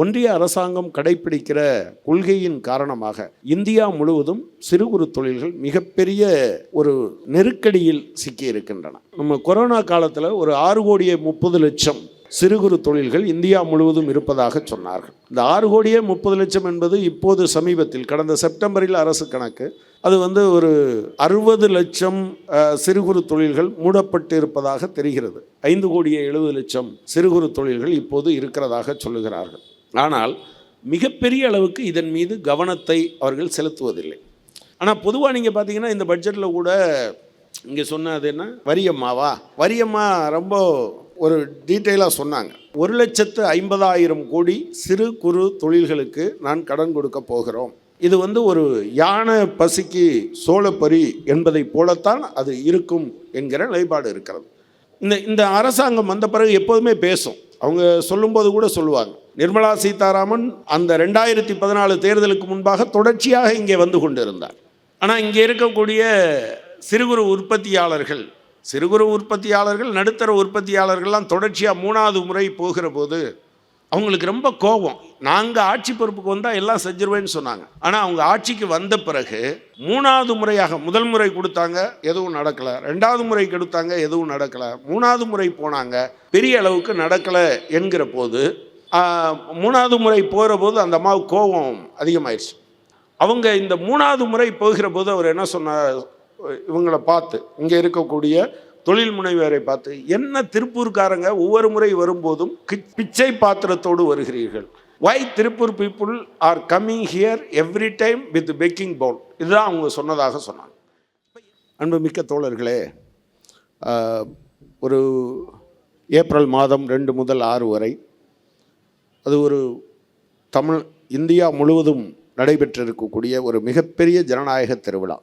ஒன்றிய அரசாங்கம் கடைபிடிக்கிற கொள்கையின் காரணமாக இந்தியா முழுவதும் சிறு குறு தொழில்கள் மிகப்பெரிய ஒரு நெருக்கடியில் சிக்கி இருக்கின்றன நம்ம கொரோனா காலத்தில் ஒரு ஆறு கோடியே முப்பது லட்சம் சிறு குறு தொழில்கள் இந்தியா முழுவதும் இருப்பதாக சொன்னார்கள். இந்த ஆறு கோடியே முப்பது லட்சம் என்பது இப்போது சமீபத்தில் கடந்த செப்டம்பரில் அரசு கணக்கு அது வந்து ஒரு அறுபது லட்சம் சிறு குறு தொழில்கள் மூடப்பட்டு இருப்பதாக தெரிகிறது. ஐந்து கோடியே எழுபது லட்சம் சிறு குறு தொழில்கள் இப்போது இருக்கிறதாக சொல்லுகிறார்கள். ஆனால் மிகப்பெரிய அளவுக்கு இதன் மீது கவனத்தை அவர்கள் செலுத்துவதில்லை. ஆனால் பொதுவாக நீங்கள் பார்த்தீங்கன்னா இந்த பட்ஜெட்டில் கூட இங்கே சொன்னது என்ன? வரியம்மாவா? வரியம்மா ரொம்ப ஒரு டீட்டெயிலாக சொன்னாங்க. ஒரு லட்சத்து ஐம்பதாயிரம் கோடி சிறு குறு தொழில்களுக்கு நான் கடன் கொடுக்க போகிறோம். இது வந்து ஒரு யானை பசிக்கு சோளப்பரி என்பதை போலத்தான் அது இருக்கும் என்கிற நிலைப்பாடு இருக்கிறது. இந்த இந்த அரசாங்கம் வந்த பிறகு எப்போதுமே பேசும். அவங்க சொல்லும்போது கூட சொல்லுவாங்க. நிர்மலா சீதாராமன் அந்த ரெண்டாயிரத்தி பதினாலு தேர்தலுக்கு முன்பாக தொடர்ச்சியாக இங்கே வந்து கொண்டிருந்தார். ஆனால் இங்கே இருக்கக்கூடிய சிறு குறு உற்பத்தியாளர்கள் சிறு குறு உற்பத்தியாளர்கள் நடுத்தர உற்பத்தியாளர்கள்லாம் தொடர்ச்சியாக மூணாவது முறை போகிற போது அவங்களுக்கு ரொம்ப கோபம். நாங்கள் ஆட்சி பொறுப்புக்கு வந்தால் எல்லாம் செஞ்சிருவேன்னு சொன்னாங்க. ஆனால் அவங்க ஆட்சிக்கு வந்த பிறகு மூணாவது முறையாக முதல் முறை கொடுத்தாங்க எதுவும் நடக்கலை. ரெண்டாவது முறை கொடுத்தாங்க எதுவும் நடக்கலை. மூணாவது முறை போனாங்க பெரிய அளவுக்கு நடக்கலை என்கிற போது மூணாவது முறை போகிற போது அந்த அம்மாவுக்கு கோபம் அதிகமாயிருச்சு. அவங்க இந்த மூணாவது முறை போகிற போது அவர் என்ன சொன்னார் இவங்களை பார்த்து இங்கே இருக்கக்கூடிய தொழில் முனைவரை பார்த்து என்ன திருப்பூர்காரங்க ஒவ்வொரு முறை வரும்போதும் பிச்சை பாத்திரத்தோடு வருகிறீர்கள். Why Tiruppur people are coming here every time with begging bowl இதுதான் அவங்க சொன்னதாக சொன்னாங்க. அன்புமிக்க தோழர்களே ஒரு ஏப்ரல் மாதம் ரெண்டு முதல் ஆறு வரை அது ஒரு தமிழ் இந்தியா முழுவதும் நடைபெற்றிருக்கக்கூடிய ஒரு மிகப்பெரிய ஜனநாயக திருவிழா.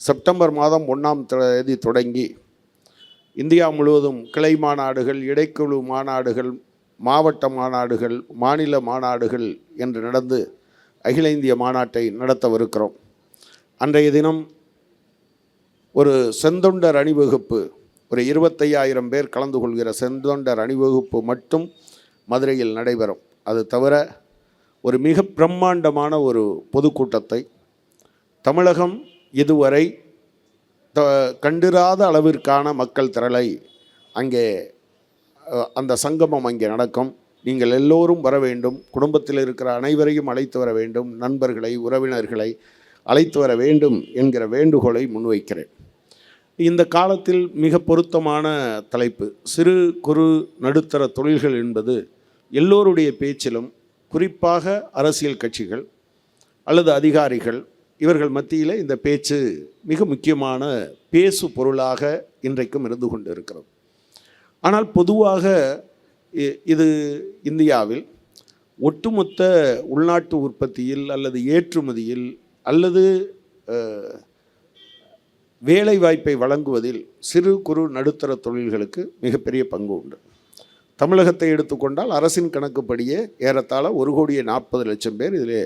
செப்டம்பர் மாதம் ஒன்றாம் தேதி தொடங்கி இந்தியா முழுவதும் கிளை மாநாடுகள் இடைக்குழு மாநாடுகள் மாவட்ட மாநாடுகள் மாநில மாநாடுகள் என்று நடந்து அகில இந்திய மாநாட்டை நடத்தவிருக்கிறோம். அன்றைய தினம் ஒரு செந்தொண்டர் அணிவகுப்பு ஒரு இருபத்தையாயிரம் பேர் கலந்து கொள்கிற செந்தொண்டர் அணிவகுப்பு மட்டும் மதுரையில் நடைபெறும். அது தவிர ஒரு மிக பிரம்மாண்டமான ஒரு பொதுக்கூட்டத்தை தமிழகம் இதுவரை த கண்டிராத அளவிற்கான மக்கள் திரளை அங்கே அந்த சங்கமம் அங்கே நடக்கும். நீங்கள் எல்லோரும் வர வேண்டும். குடும்பத்தில் இருக்கிற அனைவரையும் அழைத்து வர வேண்டும். நண்பர்களை உறவினர்களை அழைத்து வர வேண்டும் என்கிற வேண்டுகோளை முன்வைக்கிறேன். இந்த காலத்தில் மிக பொருத்தமான தலைப்பு சிறு குறு நடுத்தர தொழில்கள் என்பது எல்லோருடைய பேச்சிலும் குறிப்பாக அரசியல் கட்சிகள் அல்லது அதிகாரிகள் இவர்கள் மத்தியில் இந்த பேச்சு மிக முக்கியமான பேசு பொருளாக இன்றைக்கும் இருந்து கொண்டு இருக்கிறது ஆனால் பொதுவாக இ- இது இந்தியாவில் ஒட்டுமொத்த உள்நாட்டு உற்பத்தியில் அல்லது ஏற்றுமதியில் அல்லது வேலைவாய்ப்பை வேலை வாய்ப்பை வழங்குவதில் சிறு குறு நடுத்தர தொழில்களுக்கு மிகப்பெரிய பங்கு உண்டு. தமிழகத்தை எடுத்துக்கொண்டால் அரசின் கணக்குப்படியே ஏறத்தாழ ஒரு கோடியே நாற்பது லட்சம் பேர் இதிலே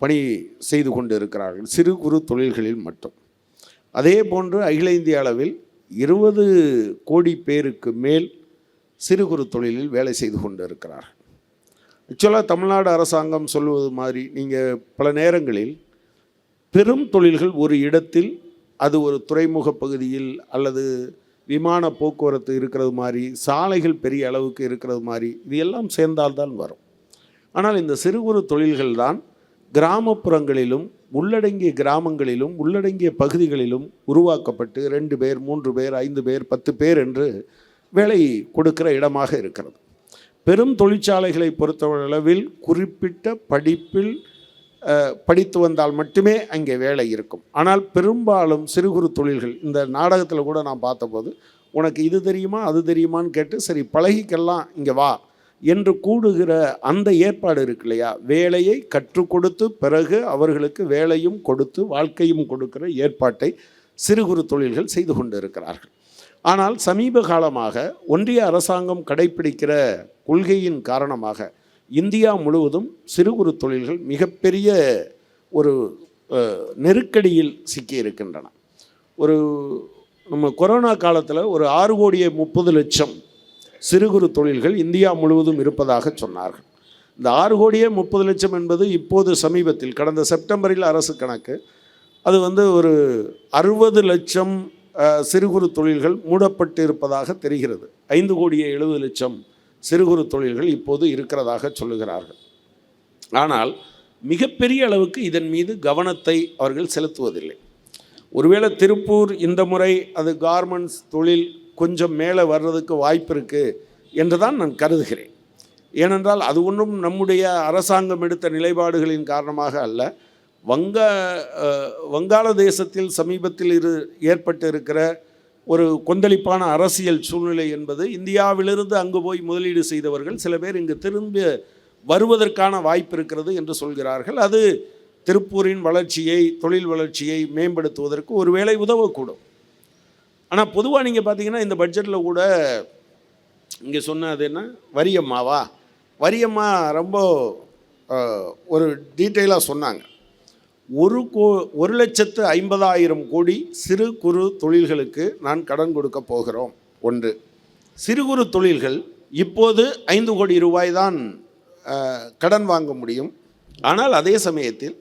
பணி செய்து கொண்டு இருக்கிறார்கள் சிறு குறு தொழில்களில் மட்டும். அதே போன்று அகில இந்திய அளவில் இருபது கோடி பேருக்கு மேல் சிறு குறு தொழிலில் வேலை செய்து கொண்டு இருக்கிறார்கள் ஆக்சுவலாக தமிழ்நாடு அரசாங்கம் சொல்வது மாதிரி நீங்கள் பல நேரங்களில் பெரும் தொழில்கள் ஒரு இடத்தில் அது ஒரு துறைமுக பகுதியில் அல்லது விமான போக்குவரத்து இருக்கிறது மாதிரி சாலைகள் பெரிய அளவுக்கு இருக்கிறது மாதிரி இது எல்லாம் சேர்ந்தால்தான் வரும். ஆனால் இந்த சிறு குறு தொழில்கள் தான் கிராமப்புறங்களிலும் உள்ளடங்கிய கிராமங்களிலும் உள்ளடங்கிய பகுதிகளிலும் உருவாக்கப்பட்டு ரெண்டு பேர் மூன்று பேர் ஐந்து பேர் பத்து பேர் என்று வேலை கொடுக்கிற இடமாக இருக்கிறது. பெரும் தொழிற்சாலைகளை பொறுத்தளவில் குறிப்பிட்ட படிப்பில் படித்து வந்தால் மட்டுமே அங்கே வேலை இருக்கும். ஆனால் பெரும்பாலும் சிறு குறு தொழில்கள் இந்த நாடகத்தில் கூட நான் பார்த்தபோது உனக்கு இது தெரியுமா அது தெரியுமான்னு கேட்டு சரி பழகிக்கெல்லாம் இங்கே வா என்று கூடுகிற அந்த ஏற்பாடு இருக்கு இல்லையா? வேலையை கற்றுக் கொடுத்து பிறகு அவர்களுக்கு வேலையும் கொடுத்து வாழ்க்கையும் கொடுக்கிற ஏற்பாட்டை சிறு குறு தொழில்கள் செய்து கொண்டு இருக்கிறார்கள் ஆனால் சமீப காலமாக ஒன்றிய அரசாங்கம் கடைபிடிக்கிற கொள்கையின் காரணமாக இந்தியா முழுவதும் சிறு குறு தொழில்கள் மிகப்பெரிய ஒரு நெருக்கடியில் சிக்கி இருக்கின்றன. ஒரு நம்ம கொரோனா காலத்தில் ஒரு ஆறு கோடியே முப்பது லட்சம் சிறு குறு தொழில்கள் இந்தியா முழுவதும் இருப்பதாக சொன்னார்கள். இந்த ஆறு கோடியே முப்பது லட்சம் என்பது இப்போது சமீபத்தில் கடந்த செப்டம்பரில் அரசு கணக்கு அது வந்து ஒரு அறுபது லட்சம் சிறு குறு தொழில்கள் மூடப்பட்டு இருப்பதாக தெரிகிறது. ஐந்து கோடியே எழுபது லட்சம் சிறு குறு தொழில்கள் இப்போது இருக்கிறதாக சொல்லுகிறார்கள். ஆனால் மிகப்பெரிய அளவுக்கு இதன் மீது கவனத்தை அவர்கள் செலுத்துவதில்லை. ஒருவேளை திருப்பூர் இந்த முறை அது கார்மெண்ட்ஸ் தொழில் கொஞ்சம் மேலே வர்றதுக்கு வாய்ப்பு இருக்குது என்று தான் நான் கருதுகிறேன். ஏனென்றால் அது ஒன்றும் நம்முடைய அரசாங்கம் எடுத்த நிலைப்பாடுகளின் காரணமாக அல்ல. வங்க வங்காளதேசத்தில் சமீபத்தில் இரு ஏற்பட்டு இருக்கிற ஒரு கொந்தளிப்பான அரசியல் சூழ்நிலை என்பது இந்தியாவிலிருந்து அங்கு போய் முதலீடு செய்தவர்கள் சில பேர் இங்கு திரும்பி வருவதற்கான வாய்ப்பு இருக்கிறது என்று சொல்கிறார்கள். அது திருப்பூரின் வளர்ச்சியை தொழில் வளர்ச்சியை மேம்படுத்துவதற்கு ஒருவேளை உதவக்கூடும். ஆனால் பொதுவாக நீங்கள் பார்த்தீங்கன்னா இந்த பட்ஜெட்டில் கூட இங்கே சொன்னது என்ன? வரியம்மாவா? வரியம்மா ரொம்ப ஒரு டீட்டெயிலாக சொன்னாங்க. ஒரு கோ ஒரு லட்சத்து ஐம்பதாயிரம் கோடி சிறு குறு தொழில்களுக்கு நான் கடன் கொடுக்க போகிறோம். ஒன்று. சிறு குறு தொழில்கள் இப்போது ஐந்து கோடி ரூபாய் தான் கடன் வாங்க முடியும். ஆனால் அதே சமயத்தில்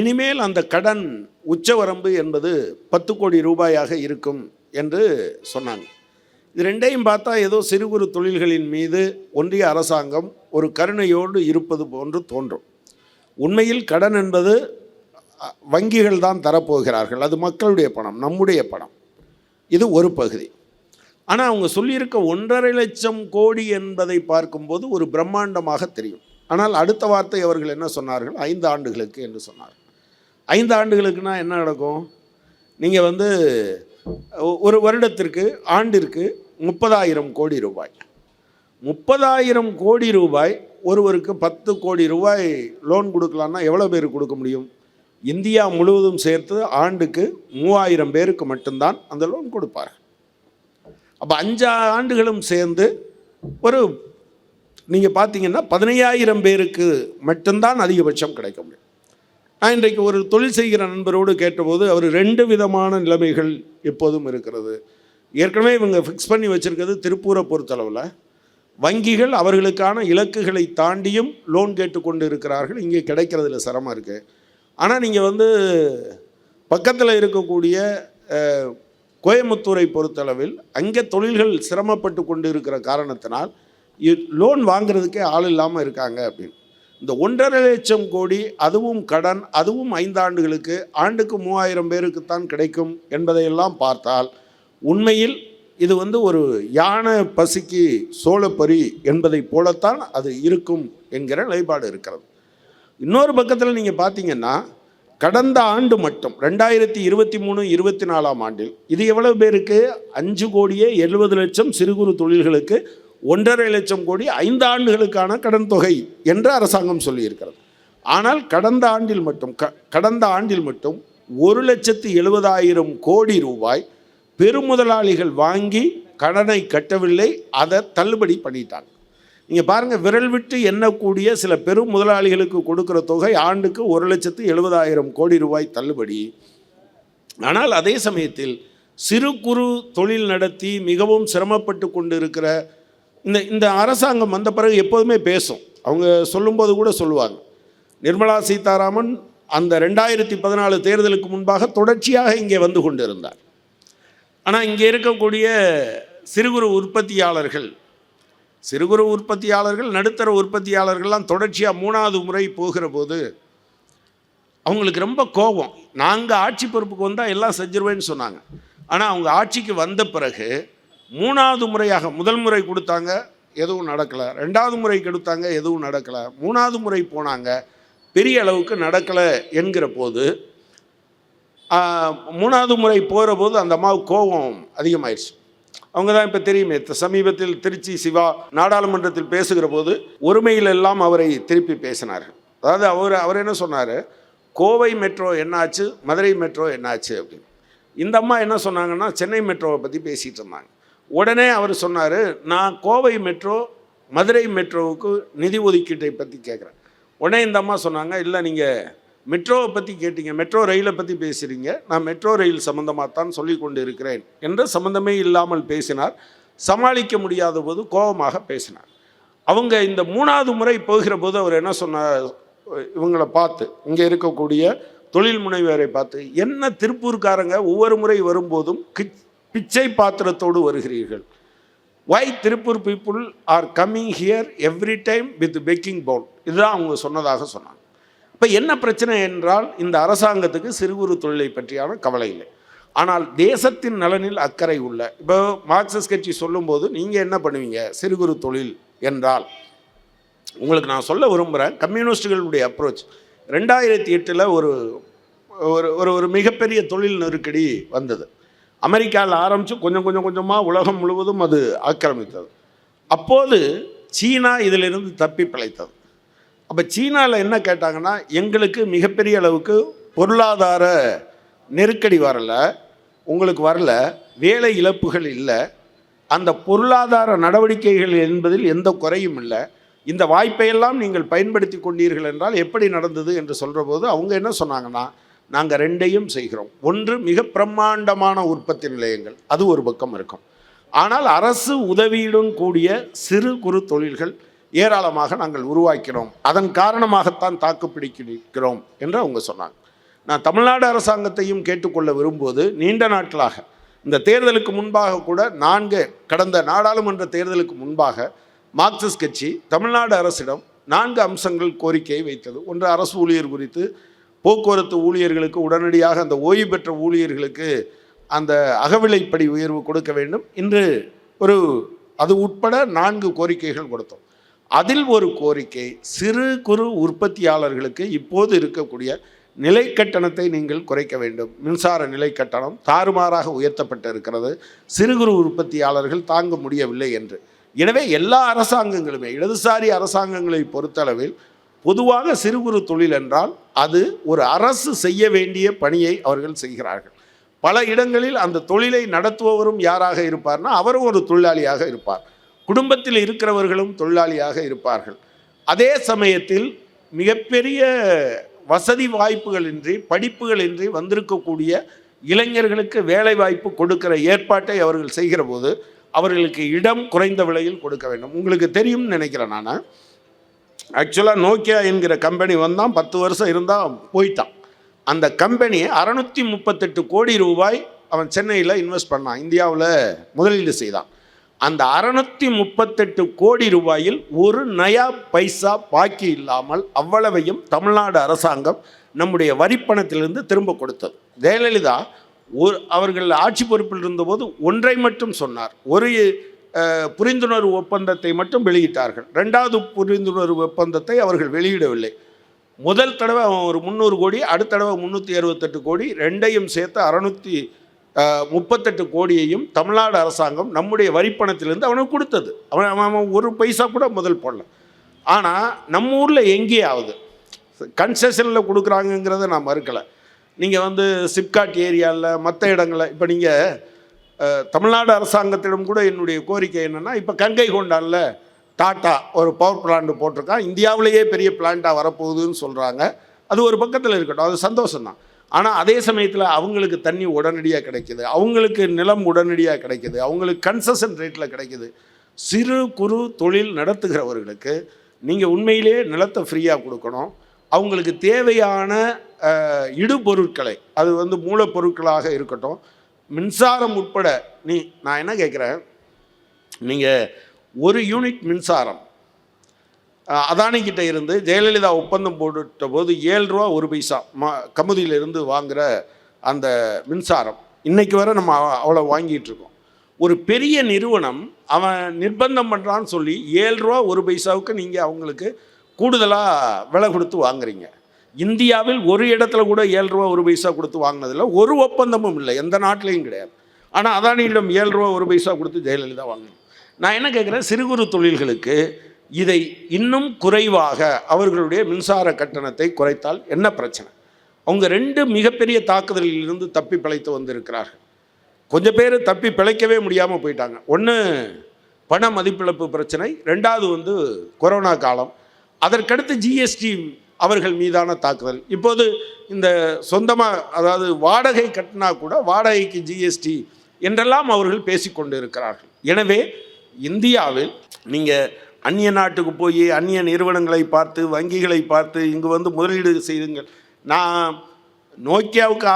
இனிமேல் அந்த கடன் உச்சவரம்பு என்பது பத்து கோடி ரூபாயாக இருக்கும் என்று சொன்னாங்க. இது ரெண்டையும் பார்த்தா ஏதோ சிறு குறு தொழில்களின் மீது ஒன்றிய அரசாங்கம் ஒரு கருணையோடு இருப்பது போன்று தோன்றும். உண்மையில் கடன் என்பது வங்கிகள் தான் தரப்போகிறார்கள். அது மக்களுடைய பணம் நம்முடைய பணம். இது ஒரு பகுதி. ஆனால் அவங்க சொல்லியிருக்க ஒன்றரை லட்சம் கோடி என்பதை பார்க்கும்போது ஒரு பிரம்மாண்டமாக தெரியும். ஆனால் அடுத்த வார்த்தை அவர்கள் என்ன சொன்னார்கள்? ஐந்து ஆண்டுகளுக்கு என்று சொன்னார்கள். ஐந்து ஆண்டுகளுக்குனா என்ன நடக்கும்? நீங்கள் வந்து ஒரு வருடத்திற்கு ஆண்டிற்கு முப்பதாயிரம் கோடி ரூபாய். முப்பதாயிரம் கோடி ரூபாய் ஒருவருக்கு பத்து கோடி ரூபாய் லோன் கொடுக்கலான்னா எவ்வளோ பேர் கொடுக்க முடியும்? இந்தியா முழுவதும் சேர்த்து ஆண்டுக்கு மூவாயிரம் பேருக்கு மட்டும்தான் அந்த லோன் கொடுப்பார்கள். அப்போ அஞ்சு ஆண்டுகளும் சேர்ந்து ஒரு நீங்கள் பார்த்தீங்கன்னா பதினையாயிரம் பேருக்கு மட்டும்தான் அதிகபட்சம் கிடைக்க முடியும். நான் இன்றைக்கு ஒரு தொழில் செய்கிற நண்பரோடு கேட்டபோது அவர் ரெண்டு விதமான நிலைமைகள் எப்போதும் இருக்கிறது. ஏற்கனவே இவங்க ஃபிக்ஸ் பண்ணி வச்சுருக்கிறது திருப்பூரை பொறுத்தளவில். வங்கிகள் அவர்களுக்கான இலக்குகளை தாண்டியும் லோன் கேட்டுக்கொண்டு இருக்கிறார்கள். இங்கே கிடைக்கிறதுல சிரமம் இருக்குது ஆனால் நீங்கள் வந்து பக்கத்தில் இருக்கக்கூடிய கோயம்புத்தூரை பொறுத்தளவில் அங்கே தொழில்கள் சிரமப்பட்டு கொண்டு இருக்கிற காரணத்தினால் லோன் வாங்குறதுக்கே ஆள் இல்லாமல் இருக்காங்க அப்படின்னு. இந்த ஒன்றரை லட்சம் கோடி அதுவும் கடன் அதுவும் ஐந்தாண்டுகளுக்கு ஆண்டுக்கு மூவாயிரம் பேருக்குத்தான் கிடைக்கும் என்பதையெல்லாம் பார்த்தால் உண்மையில் இது வந்து ஒரு யானை பசிக்கு சோளப்பரி என்பதை போலத்தான் அது இருக்கும் என்கிற நிலைப்பாடு இருக்கிறது. இன்னொரு பக்கத்தில் நீங்கள் பார்த்தீங்கன்னா கடந்த ஆண்டு மட்டும் ரெண்டாயிரத்தி இருபத்தி மூணு இருபத்தி நாலாம் ஆண்டில் இது எவ்வளவு பேருக்கு? அஞ்சு கோடியே எழுபது லட்சம் சிறு குறு தொழில்களுக்கு ஒன்றரை லட்சம் கோடி ஐந்து ஆண்டுகளுக்கான கடன் தொகை என்று அரசாங்கம் சொல்லியிருக்கிறது. ஆனால் கடந்த ஆண்டில் மட்டும் க கடந்த ஆண்டில் மட்டும் ஒரு லட்சத்து எழுபதாயிரம் கோடி ரூபாய் பெருமுதலாளிகள் வாங்கி கடனை கட்டவில்லை அதை தள்ளுபடி பண்ணிட்டாங்க. நீங்கள் பாருங்கள் விரல் விட்டு எண்ணக்கூடிய சில பெரும் முதலாளிகளுக்கு கொடுக்குற தொகை ஆண்டுக்கு ஒரு லட்சத்து எழுபதாயிரம் கோடி ரூபாய் தள்ளுபடி. ஆனால் அதே சமயத்தில் சிறு குறு தொழில் நடத்தி மிகவும் சிரமப்பட்டு கொண்டு இருக்கிற இந்த இந்த அரசாங்கம் வந்த பிறகு எப்போதுமே பேசும். அவங்க சொல்லும்போது கூட சொல்லுவாங்க நிர்மலா சீதாராமன் அந்த ரெண்டாயிரத்தி பதினாலு தேர்தலுக்கு முன்பாக தொடர்ச்சியாக இங்கே வந்து கொண்டிருந்தார். ஆனால் இங்கே இருக்கக்கூடிய சிறு குறு உற்பத்தியாளர்கள் சிறு குறு உற்பத்தியாளர்கள் நடுத்தர உற்பத்தியாளர்கள்லாம் தொடர்ச்சியாக மூணாவது முறை போகிற போது அவங்களுக்கு ரொம்ப கோபம். நாங்கள் ஆட்சி பொறுப்புக்கு வந்தால் எல்லாம் செஞ்சிருவேன்னு சொன்னாங்க. ஆனால் அவங்க ஆட்சிக்கு வந்த பிறகு மூணாவது முறையாக முதல் முறை கொடுத்தாங்க எதுவும் நடக்கலை. ரெண்டாவது முறை கொடுத்தாங்க எதுவும் நடக்கலை. மூணாவது முறை போனாங்க பெரிய அளவுக்கு நடக்கலை என்கிற போது மூணாவது முறை போகிற போது அந்த அம்மாவுக்கு கோபம் அதிகமாயிடுச்சு அவங்க தான் இப்போ தெரியுமே. சமீபத்தில் திருச்சி சிவா நாடாளுமன்றத்தில் பேசுகிற போது ஒருமையில் எல்லாம் அவரை திருப்பி பேசினார் அதாவது அவர் அவர் என்ன சொன்னார்? கோவை மெட்ரோ என்னாச்சு? மதுரை மெட்ரோ என்னாச்சு அப்படின்னு. இந்த அம்மா என்ன சொன்னாங்கன்னா சென்னை மெட்ரோவை பற்றி பேசிகிட்டு இருந்தாங்க. உடனே அவர் சொன்னார் நான் கோவை மெட்ரோ மதுரை மெட்ரோவுக்கு நிதி ஒதுக்கீட்டை பற்றி கேட்குறேன் உடனே இந்த அம்மா சொன்னாங்க இல்லை நீங்கள் மெட்ரோவை பற்றி கேட்டீங்க மெட்ரோ ரயிலை பற்றி பேசுகிறீங்க நான் மெட்ரோ ரயில் சம்மந்தமாக தான் சொல்லி கொண்டு இருக்கிறேன் என்று சம்மந்தமே இல்லாமல் பேசினார். சமாளிக்க முடியாத போது கோபமாக பேசினார். அவங்க இந்த மூணாவது முறை போகிற போது அவர் என்ன சொன்னார் இவங்களை பார்த்து இங்கே இருக்கக்கூடிய தொழில் முனைவரை பார்த்து என்ன திருப்பூர்காரங்க ஒவ்வொரு முறை வரும்போதும் கிச்- பிச்சை பாத்திரத்தோடு வருகிறீர்கள். Why Tiruppur people are coming here every time with begging bowl இதுதான் அவங்க சொன்னதாக சொன்னாங்க. இப்போ என்ன பிரச்சனை என்றால் இந்த அரசாங்கத்துக்கு சிறு குறு தொழிலை பற்றியான கவலை இல்லை. ஆனால் தேசத்தின் நலனில் அக்கறை உள்ள இப்போ மார்க்சிஸ்ட் கட்சி சொல்லும்போது நீங்கள் என்ன பண்ணுவீங்க? சிறு குறு தொழில் என்றால் உங்களுக்கு நான் சொல்ல விரும்புகிறேன் கம்யூனிஸ்டுகளுடைய அப்ரோச் ரெண்டாயிரத்தி எட்டில் ஒரு ஒரு ஒரு ஒரு மிகப்பெரிய தொழில் நெருக்கடி வந்தது. அமெரிக்காவில் ஆரம்பித்து கொஞ்சம் கொஞ்சம் கொஞ்சமாக உலகம் முழுவதும் அது ஆக்கிரமித்தது. அப்போது சீனா இதிலிருந்து தப்பி பிழைத்தது. அப்போ சீனாவில் என்ன கேட்டாங்கன்னா எங்களுக்கு மிகப்பெரிய அளவுக்கு பொருளாதார நெருக்கடி வரல உங்களுக்கு வரல வேலை இழப்புகள் இல்லை அந்த பொருளாதார நடவடிக்கைகள் என்பதில் எந்த குறையும் இல்லை. இந்த வாய்ப்பையெல்லாம் நீங்கள் பயன்படுத்தி கொண்டீர்கள் என்றால் எப்படி நடந்தது என்று சொல்கிற போது அவங்க என்ன சொன்னாங்கன்னா நாங்கள் ரெண்டையும் செய்கிறோம். ஒன்று மிக பிரம்மாண்டமான உற்பத்தி நிலையங்கள் அது ஒரு பக்கம் இருக்கும். ஆனால் அரசு உதவியுடன் கூடிய சிறு குறு தொழில்கள் ஏராளமாக நாங்கள் உருவாக்கிறோம். அதன் காரணமாகத்தான் தாக்குப்பிடிக்கிறோம் என்று அவங்க சொன்னாங்க. நான் தமிழ்நாடு அரசாங்கத்தையும் கேட்டுக்கொள்ள விரும்புவது நீண்ட நாட்களாக. இந்த தேர்தலுக்கு முன்பாக கூட நான்கு கடந்த நாடாளுமன்ற தேர்தலுக்கு முன்பாக மார்க்சிஸ்ட் கட்சி தமிழ்நாடு அரசிடம் நான்கு அம்சங்கள் கோரிக்கையை வைத்தது. ஒன்று அரசு ஊழியர் குறித்து போக்குவரத்து ஊழியர்களுக்கு உடனடியாக அந்த ஓய்வு பெற்ற ஊழியர்களுக்கு அந்த அகவிலைப்படி உயர்வு கொடுக்க வேண்டும். இன்று ஒரு அது உட்பட நான்கு கோரிக்கைகள் கொடுத்தோம். அதில் ஒரு கோரிக்கை சிறு குறு உற்பத்தியாளர்களுக்கு இப்போது இருக்கக்கூடிய நிலை கட்டணத்தை நீங்கள் குறைக்க வேண்டும். மின்சார நிலை கட்டணம் தாறுமாறாக உயர்த்தப்பட்டு இருக்கிறது சிறு குறு உற்பத்தியாளர்கள் தாங்க முடியவில்லை என்று. எனவே எல்லா அரசாங்கங்களுமே இடதுசாரி அரசாங்கங்களை பொறுத்தளவில் பொதுவாக சிறு குறு தொழில் என்றால் அது ஒரு அரசு செய்ய வேண்டிய பணியை அவர்கள் செய்கிறார்கள். பல இடங்களில் அந்த தொழிலை நடத்துபவரும் யாராக இருப்பார்னா அவரும் ஒரு தொழிலாளியாக இருப்பார். குடும்பத்தில் இருக்கிறவர்களும் தொழிலாளியாக இருப்பார்கள். அதே சமயத்தில் மிகப்பெரிய வசதி வாய்ப்புகளின்றி படிப்புகளின்றி வந்திருக்கக்கூடிய இளைஞர்களுக்கு வேலை வாய்ப்பு கொடுக்கிற ஏற்பாட்டை அவர்கள் செய்கிற போது அவர்களுக்கு இடம் குறைந்த விலையில் கொடுக்க வேண்டும். உங்களுக்கு தெரியும்னு நினைக்கிறேன் நான். ஆக்சுவலாக நோக்கியா என்கிற கம்பெனி வந்தான் பத்து வருஷம் இருந்தால் போயிட்டான். அந்த கம்பெனி அறநூற்றி முப்பத்தெட்டு கோடி ரூபாய் அவன் சென்னையில் இன்வெஸ்ட் பண்ணான். இந்தியாவில் முதலீடு செய்தான். அந்த அறநூற்றி முப்பத்தெட்டு கோடி ரூபாயில் ஒரு நயா பைசா பாக்கி இல்லாமல் அவ்வளவையும் தமிழ்நாடு அரசாங்கம் நம்முடைய வரிப்பணத்திலிருந்து திரும்ப கொடுத்தது. ஜெயலலிதா ஒரு அவர்கள் ஆட்சி பொறுப்பில் இருந்தபோது ஒன்றை மட்டும் சொன்னார். ஒரு புரிந்துணர்வு ஒப்பந்தத்தை மட்டும் வெளியிட்டார்கள். ரெண்டாவது புரிந்துணர்வு ஒப்பந்தத்தை அவர்கள் வெளியிடவில்லை. முதல் தடவை அவன் ஒரு முந்நூறு கோடி அடுத்த தடவை முந்நூற்றி அறுபத்தெட்டு கோடி ரெண்டையும் சேர்த்து அறநூற்றி முப்பத்தெட்டு கோடியையும் தமிழ்நாடு அரசாங்கம் நம்முடைய வரிப்பணத்திலிருந்து அவனுக்கு கொடுத்தது. அவன் அவன் ஒரு பைசா கூட முதல் போடல. ஆனால் நம்ம ஊரில் எங்கேயாவது கன்செஷனில் கொடுக்குறாங்கங்கிறத நான் மறுக்கலை. நீங்கள் வந்து சிப்காட் ஏரியாவில் மற்ற இடங்களில் இப்போ நீங்கள் தமிழ்நாடு அரசாங்கத்திடம் கூட என்னுடைய கோரிக்கை என்னென்னா இப்போ கங்கை கொண்டான்ல டாட்டா ஒரு பவர் பிளான்ட் போட்டிருக்கான். இந்தியாவிலேயே பெரிய பிளான்ட்டாக வரப்போகுதுன்னு சொல்கிறாங்க அது ஒரு பக்கத்தில் இருக்கட்டும். அது சந்தோஷம்தான். ஆனால் அதே சமயத்தில் அவங்களுக்கு தண்ணி உடனடியாக கிடைக்கிது. அவங்களுக்கு நிலம் உடனடியாக கிடைக்கிது. அவங்களுக்கு கன்செஷன் ரேட்டில் கிடைக்கிது. சிறு குறு தொழில் நடத்துகிறவர்களுக்கு நீங்கள் உண்மையிலேயே நிலத்தை ஃப்ரீயாக கொடுக்கணும். அவங்களுக்கு தேவையான இடுபொருட்களை அது வந்து மூலப்பொருட்களாக இருக்கட்டும் மின்சாரம் உட்பட நீ நான் என்ன கேட்குறேன் நீங்கள் ஒரு யூனிட் மின்சாரம் அதானி கிட்ட இருந்து ஜெயலலிதா ஒப்பந்தம் போட்டுட்ட போது ஏழு ரூபா ஒரு பைசா ம கமுதியிலிருந்து வாங்குகிற அந்த மின்சாரம் இன்றைக்கு வரை நம்ம அவ- அவ்வளோ வாங்கிட்டு இருக்கோம். ஒரு பெரிய நிறுவனம் அவன் நிர்பந்தம் பண்ணுறான்னு சொல்லி ஏழு ரூபா ஒரு பைசாவுக்கு நீங்கள் அவங்களுக்கு கூடுதலாக விலை கொடுத்து வாங்குறீங்க. இந்தியாவில் ஒரு இடத்துல கூட ஏழு ரூபா ஒரு பைசா கொடுத்து வாங்கினதில்ல ஒரு ஒப்பந்தமும் இல்லை எந்த நாட்டிலையும் கிடையாது. ஆனால் அதானியிடம் ஏழு ரூபா ஒரு பைசா கொடுத்து ஜெயலலிதா வாங்கணும். நான் என்ன கேட்குறேன் சிறு குறு தொழில்களுக்கு இதை இன்னும் குறைவாக அவர்களுடைய மின்சார கட்டணத்தை குறைத்தால் என்ன பிரச்சனை? அவங்க ரெண்டு மிகப்பெரிய தாக்குதலில் இருந்து தப்பி பிழைத்து வந்திருக்கிறார்கள். கொஞ்சம் பேர் தப்பி பிழைக்கவே முடியாமல் போயிட்டாங்க. ஒன்று பண மதிப்பிழப்பு பிரச்சனை. ரெண்டாவது வந்து கொரோனா காலம். அதற்கடுத்து ஜிஎஸ்டி அவர்கள் மீதான தாக்குதல். இப்போது இந்த சொந்தமாக அதாவது வாடகை கட்டினா கூட வாடகைக்கு ஜிஎஸ்டி என்றெல்லாம் அவர்கள் பேசிக்கொண்டு இருக்கிறார்கள் எனவே இந்தியாவில் நீங்கள் அந்நிய நாட்டுக்கு போய் அந்நிய நிறுவனங்களை பார்த்து வங்கிகளை பார்த்து இங்கு வந்து முதலீடு செய்யுங்கள் நான் நோக்கியாவுக்கு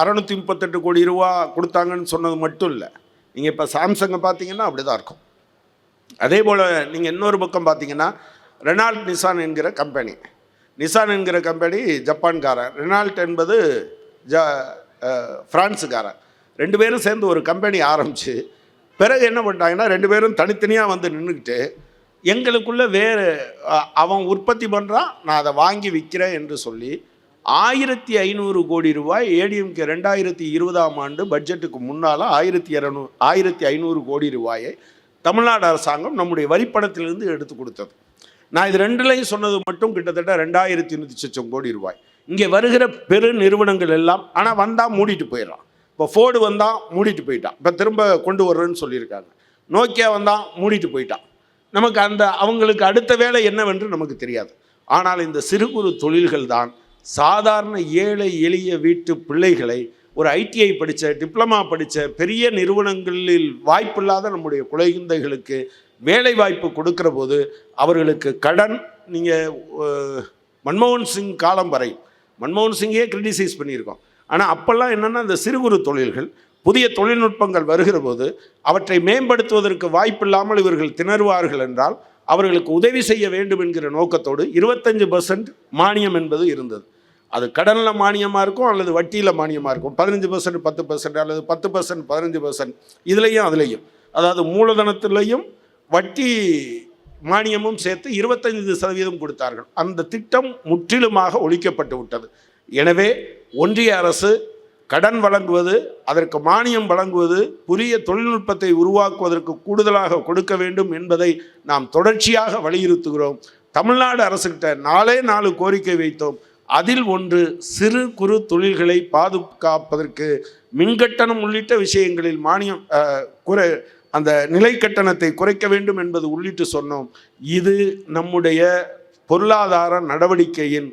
அறநூற்றி முப்பத்தெட்டு கோடி ரூபா கொடுத்தாங்கன்னு சொன்னது மட்டும் இல்லை. நீங்கள் இப்போ சாம்சங்கை பார்த்தீங்கன்னா அப்படி தான் இருக்கும். அதே போல் நீங்கள் இன்னொரு பக்கம் பார்த்தீங்கன்னா ரெனால்ட் நிசான் என்கிற கம்பெனி. நிசான் என்கிற கம்பெனி ஜப்பான்காரன். ரெனால்ட் என்பது ஜ ஃப்ரான்ஸுக்காரன் ரெண்டு பேரும் சேர்ந்து ஒரு கம்பெனி ஆரம்பித்து பிறகு என்ன பண்ணிட்டாங்கன்னா ரெண்டு பேரும் தனித்தனியாக வந்து நின்றுக்கிட்டு எங்களுக்குள்ளே வேறு அவன் உற்பத்தி பண்ணுறான் நான் அதை வாங்கி விற்கிறேன் என்று சொல்லி ஆயிரத்தி ஐநூறு கோடி ரூபாய் ஏடிஎம்கே ரெண்டாயிரத்தி இருபதாம் ஆண்டு பட்ஜெட்டுக்கு முன்னால் ஆயிரத்தி இரநூறு ஆயிரத்தி ஐநூறு கோடி ரூபாயை தமிழ்நாடு அரசாங்கம் நம்முடைய வரிப்பணத்திலிருந்து எடுத்து கொடுத்தது. நான் இது ரெண்டுலையும் சொன்னது மட்டும் கிட்டத்தட்ட ரெண்டாயிரத்தி நூற்றி சச்சம் கோடி ரூபாய். இங்கே வருகிற பெரு நிறுவனங்கள் எல்லாம் ஆனால் வந்தால் மூடிட்டு போயிடறான். இப்போ ஃபோர்டு வந்தால் மூடிட்டு போயிட்டான். இப்போ திரும்ப கொண்டு வர்றேன்னு சொல்லியிருக்காங்க. நோக்கியா வந்தால் மூடிட்டு போயிட்டான். நமக்கு அந்த அவங்களுக்கு அடுத்த வேலை என்னவென்று நமக்கு தெரியாது. ஆனால் இந்த சிறு குறு தொழில்கள் தான் சாதாரண ஏழை எளிய வீட்டு பிள்ளைகளை ஒரு ஐடிஐ படித்த டிப்ளமா படித்த பெரிய நிறுவனங்களில் வாய்ப்பில்லாத நம்முடைய குழந்தைகளுக்கு வேலை வாய்ப்பு கொடுக்கிற போது அவர்களுக்கு கடன் நீங்கள் மன்மோகன் சிங் காலம் வரை மன்மோகன் சிங்கே கிரிட்டிசைஸ் பண்ணியிருக்கோம். ஆனால் அப்போல்லாம் என்னென்னா இந்த சிறு குறு தொழில்கள் புதிய தொழில்நுட்பங்கள் வருகிற போது அவற்றை மேம்படுத்துவதற்கு வாய்ப்பில்லாமல் இவர்கள் திணறுவார்கள் என்றால் அவர்களுக்கு உதவி செய்ய வேண்டும் என்கிற நோக்கத்தோடு இருபத்தஞ்சு பர்சன்ட் மானியம் என்பது இருந்தது. அது கடனில் மானியமாக இருக்கும் அல்லது வட்டியில் மானியமாக இருக்கும்? பதினஞ்சு பர்சன்ட் பத்து பர்சன்ட் அல்லது பத்து பர்சன்ட் பதினஞ்சு பர்சன்ட் இதுலேயும் அதுலேயும். அதாவது மூலதனத்திலையும் வட்டி மானியமும் சேர்த்து இருபத்தைந்து சதவீதம் கொடுத்தார்கள். அந்த திட்டம் முற்றிலுமாக ஒழிக்கப்பட்டு விட்டது. எனவே ஒன்றிய அரசு கடன் வழங்குவது அதற்கு மானியம் வழங்குவது புதிய தொழில்நுட்பத்தை உருவாக்குவதற்கு கூடுதலாக கொடுக்க வேண்டும் என்பதை நாம் தொடர்ச்சியாக வலியுறுத்துகிறோம். தமிழ்நாடு அரசுகிட்ட நாலே நாலு கோரிக்கை வைத்தோம். அதில் ஒன்று சிறு குறு தொழில்களை பாதுகாப்பதற்கு மின்கட்டணம் உள்ளிட்ட விஷயங்களில் மானியம் குறை அந்த நிலை கட்டணத்தை குறைக்க வேண்டும் என்பது உள்ளிட்டு சொன்னோம். இது நம்முடைய பொருளாதார நடவடிக்கையின்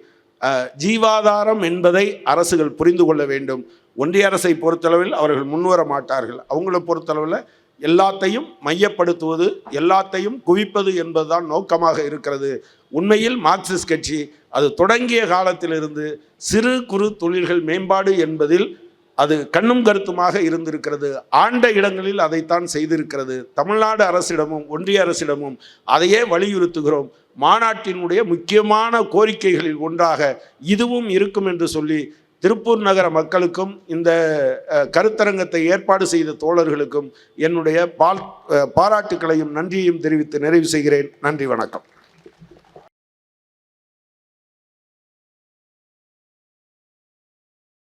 ஜீவாதாரம் என்பதை அரசுகள் புரிந்து கொள்ள வேண்டும். ஒன்றிய அரசை பொறுத்தளவில் அவர்கள் முன்வர மாட்டார்கள். அவங்கள பொறுத்தளவில் எல்லாத்தையும் மையப்படுத்துவது எல்லாத்தையும் குவிப்பது என்பதுதான் நோக்கமாக இருக்கிறது. உண்மையில் மார்க்சிஸ்ட் கட்சி அது தொடங்கிய காலத்திலிருந்து சிறு குறு தொழில்கள் மேம்பாடு என்பதில் அது கண்ணும் கருத்துமாக இருந்திருக்கிறது. ஆண்ட இடங்களில் அதைத்தான் செய்திருக்கிறது. தமிழ்நாடு அரசிடமும் ஒன்றிய அரசிடமும் அதையே வலியுறுத்துகிறோம். மாநாட்டினுடைய முக்கியமான கோரிக்கைகளில் ஒன்றாக இதுவும் இருக்கும் என்று சொல்லி திருப்பூர் நகர மக்களுக்கும் இந்த கருத்தரங்கத்தை ஏற்பாடு செய்த தோழர்களுக்கும் என்னுடைய பால் பாராட்டுக்களையும் நன்றியையும் தெரிவித்து நிறைவு செய்கிறேன். நன்றி வணக்கம்.